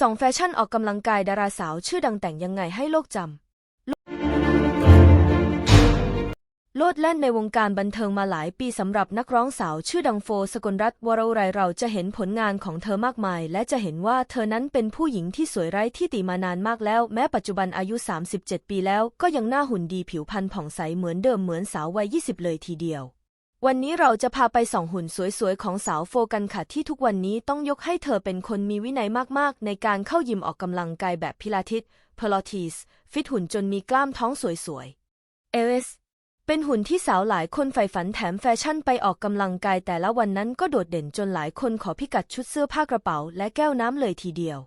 สองแฟชั่นออกกำลังกายดาราสาวชื่อดังแต่งยังไงให้โลกจำ โลดแล่นในวงการบันเทิงมาหลายปีสำหรับนักร้องสาวชื่อดังโฟสกลรัตน์วรอุไรเราจะเห็นผลงานของเธอมากมาย และจะเห็นว่าเธอนั้นเป็นผู้หญิงที่สวยไร้ที่ติมานานมากแล้ว แม้ปัจจุบันอายุ 37 ปีแล้วก็ยังหน้าหุ่นดีผิวพรรณผ่องใสเหมือนเดิมเหมือนสาววัย 20 เลยทีเดียว วันนี้เราจะพาไปส่องหุ่นสวยๆ ของสาวโฟกันค่ะที่ทุกวันนี้ต้องยกให้เธอเป็นคนมีวินัยมากๆ ในการเข้ายิมออกกำลังกายแบบพิลาทิสเพลอทิสฟิตหุ่นจนมีกล้ามท้องสวยๆ เอลิสเป็นหุ่นที่สาวหลายคนใฝ่ฝันแถมแฟชั่นไปออกกำลังกายแต่ละวันนั้นก็โดดเด่นจนหลายคนขอพิกัดชุดเสื้อผ้ากระเป๋า และแก้วน้ำเลยทีเดียว